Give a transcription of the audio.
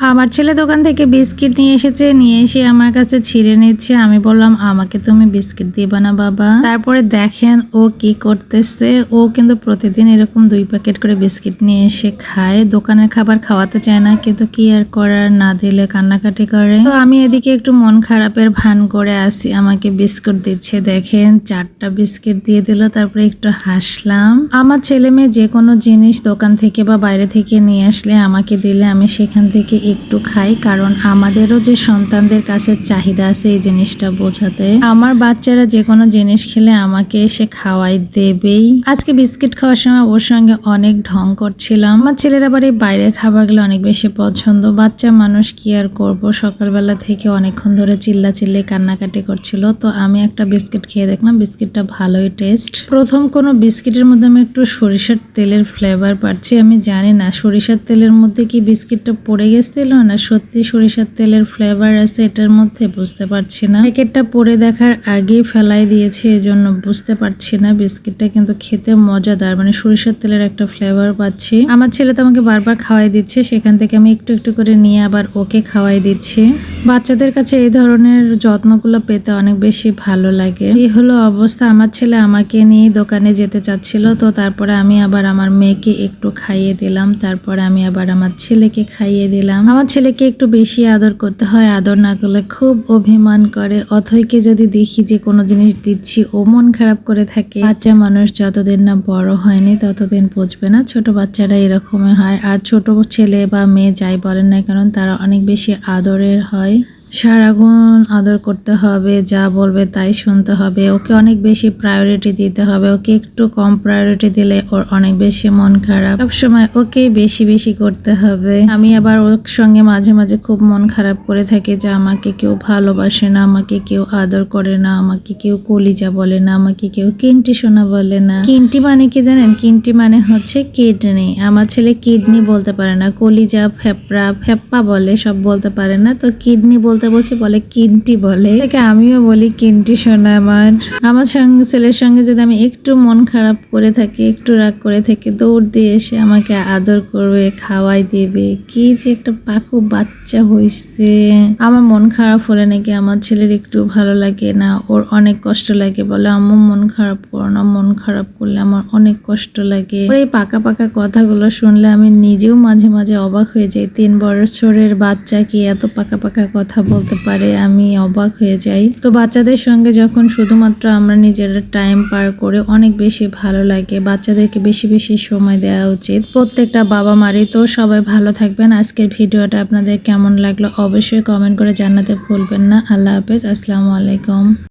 আমার ছেলে দোকান থেকে বিস্কিট নিয়ে এসেছে, নিয়ে এসে আমার কাছে ছিঁড়ে নিচ্ছে। আমি বললাম, আমাকে তুমি বিস্কিট দিবা না, বাবা। তারপরে দেখেন ও কি করতেছে। ও কিন্তু প্রতিদিন এরকম দুই প্যাকেট করে বিস্কিট নিয়ে এসে খায়। দোকানের খাবার খাওয়াতে চায় না, কিন্তু কি আর করার, না দিলে কান্নাকাটি করে। তো আমি এদিকে একটু মন খারাপের ভান করে আসি, আমাকে বিস্কুট দিচ্ছে। দেখেন, চারটা বিস্কিট দিয়ে দিল, তারপরে একটু হাসলাম। আমার ছেলে মেয়ে যে কোনো জিনিস দোকান থেকে বা বাইরে থেকে নিয়ে আসলে আমাকে দিলে আমি সেখান থেকে একটু খাই, কারণ আমাদেরও যে সন্তানদের কাছে চাহিদা আছে এই জিনিসটা বোঝাতে। আমার বাচ্চারা যে কোনো জিনিস খেলে আমাকে এসে খাওয়াই দেবেই। আজকে বিস্কিট খাওয়ার সময় ওর সঙ্গে অনেক ঢং করছিলাম। আমার ছেলের আবার এই বাইরের খাবারগুলো অনেক বেশি পছন্দ। বাচ্চা মানুষ কি আর করব? সকালবেলা থেকে অনেকক্ষণ ধরে চিল্লা চিল্লি কান্নাকাটি করছিল। তো আমি একটা বিস্কিট খেয়ে দেখলাম, বিস্কিটটা ভালোই টেস্ট প্রথম কোনো বিস্কিটের মধ্যে আমি একটু সরিষার তেলের ফ্লেভার পাচ্ছি, আমি জানি না। সরিষার তেলের মধ্যে কি বিস্কিটটা পড়ে গেছিল না, সত্যি সরিষার তেলের ফ্লেভার আছে এটার মধ্যে, বুঝতে পারছি না। প্যাকেটটা পরে দেখার আগেই ফেলাই দিয়েছে, এজন্য বুঝতে পারছি না, বিস্কিটটা কিন্তু খেতে মজাদার মানে সরিষার তেলের একটা ফ্লেভার পাচ্ছি। আমার ছেলে তো আমাকে বারবার খাওয়াই দিচ্ছে, সেখান থেকে আমি একটু একটু করে নিয়ে আবার ওকে খাওয়াই দিচ্ছি। বাচ্চাদের কাছে এই ধরনের যত্নগুলো পেতে অনেক বেশি ভালো লাগে। এই হলো অবস্থা, আমার ছেলে আমাকে নিয়ে দোকানে যেতে চাচ্ছিল, তো তারপরে আমি আবার আমার মেয়েকে একটু খাইয়ে দিলাম, তারপরে আমি আবার আমার ছেলেকে খাইয়ে দিলাম। আমার ছেলেকে একটু বেশি আদর করতে হয়, আদর না করলে খুব অভিমান করে। অথইকে যদি দেখি যে কোনো জিনিস দিচ্ছি, ও মন খারাপ করে থাকে। বাচ্চা মানুষ যতদিন না বড় হয়নি, ততদিন বুঝবে না ছোট বাচ্চারা এরকমই হয়। আর ছোট ছেলে বা মেয়ে যাই বলেন না কারণ তারা অনেক বেশি আদরের হয়। সারাক্ষণ আদর করতে হবে, যা বলবে তাই শুনতে হবে। ওকে অনেক বেশি প্রায়োরিটি দিতে হবে। ওকে একটু কম প্রায়োরিটি দিলে ওর অনেক বেশি মন খারাপ। সব সময় ওকে বেশি বেশি করতে হবে। আমি আবার ওর সঙ্গে মাঝে মাঝে খুব মন খারাপ করে থাকি যে আমাকে কেউ ভালোবাসে না, আমাকে কেউ আদর করে না, আমাকে কেউ কলিজা বলে না, আমাকে কেউ কিন্টি সোনা বলে না। কিন্টি মানে কি জানেন? কিন্টি মানে হচ্ছে কিডনি আমার ছেলে কিডনি বলতে পারে না। কলিজা, ফেপড়া, ফেপ্পা বলে, সব বলতে পারে না। তো কিডনি বলতে বলছে, বলে কিন্টি বলে। তাকে আমিও বলি কিন্টি শোনা আমার আমার সঙ্গে, ছেলের সঙ্গে যদি আমি একটু মন খারাপ করে থাকি, একটু রাগ করে থাকি, দৌড় দিয়ে এসে আমাকে আদর করবে, খাওয়াই দেবে। কি যে একটা পাকু বাচ্চা হয়েছে আমার মন খারাপ হলে নাকি আমার ছেলের একটু ভালো লাগে না, ওর অনেক কষ্ট লাগে বলে। আমার মন খারাপ করো না, মন খারাপ করলে আমার অনেক কষ্ট লাগে। ওর এই পাকা পাকা কথাগুলো শুনলে আমি নিজেও মাঝে মাঝে অবাক হয়ে যাই। তিন বছরের বাচ্চা কি এত পাকা পাকা কথা বলতে পারে, আমি অবাক হয়ে যাই। তো বাচ্চাদের সঙ্গে যখন শুধুমাত্র আমরা নিজেরা টাইম পার করে অনেক বেশি ভালো লাগে, বাচ্চাদেরকে বেশি বেশি সময় দেওয়া উচিত। প্রত্যেকটা বাবা মারি তো সবাই ভালো থাকবেন। আজকের ভিডিওটা আপনাদের কেমন লাগল অবশ্যই কমেন্ট করে জানাতে ভুলবেন না। আল্লাহ হাফেজ, আসসালামু আলাইকুম।